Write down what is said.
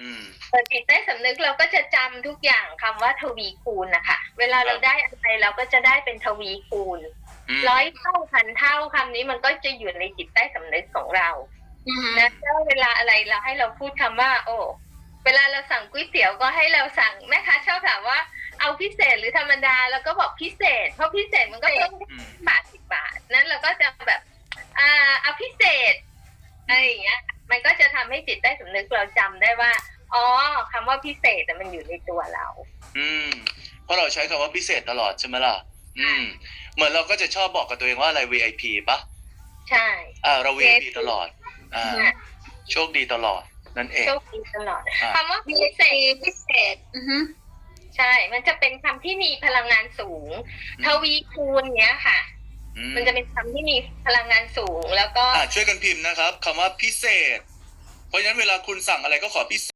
อืมแต่จิตใต้สำนึกเราก็จะจำทุกอย่างคำว่าทวีคูณนะคะ เวลาเราได้อะไรเราก็จะได้เป็นทวีคูณอืมร้อยเท่าพันเท่าคำนี้มันก็จะอยู่ในจิตใต้สำนึกของเราอืมนะแล้วเวลาอะไรเราให้เราพูดคำว่า โอ้เวลาเราสั่งก๋วยเตี๋ยวก็ให้เราสั่งแม่ค้าชอบถามว่าเอาพิเศษหรือธรรมดาแล้วก็บอกพิเศษ เพราะพิเศษมันก็ต้องอืมบาทสิบบาทนั้นเราก็จะแบบอ่าเอาพิเศษอะไรอย่างเงี้ย มันก็จะทำให้ จิตใต้สำนึกเราจำได้ว่า อ๋อคำว่าพิเศษแต่มันอยู่ในตัวเรา อืม เพราะเราใช้คำว่าพิเศษตลอดใช่ไหมล่ะ อืม เหมือนเราก็จะชอบบอกกับตัวเองว่าอะไร VIP ปะใช่ อ่าเรา VIP VIP ตลอด อ่า โชคดีตลอดนั่นเอง โชคดีตลอดอ่าคำว่ามีพิเศษพิเศษ อือฮึใช่ มันจะเป็นคำที่มีพลังงานสูง ทวีคูณเนี้ยค่ะอืมมันจะเป็นคำที่มีพลังงานสูงแล้วก็อ่าช่วยกันพิมพ์นะครับคำว่าพิเศษ เพราะฉะนั้นเวลาคุณสั่งอะไรก็ขอพิเศษ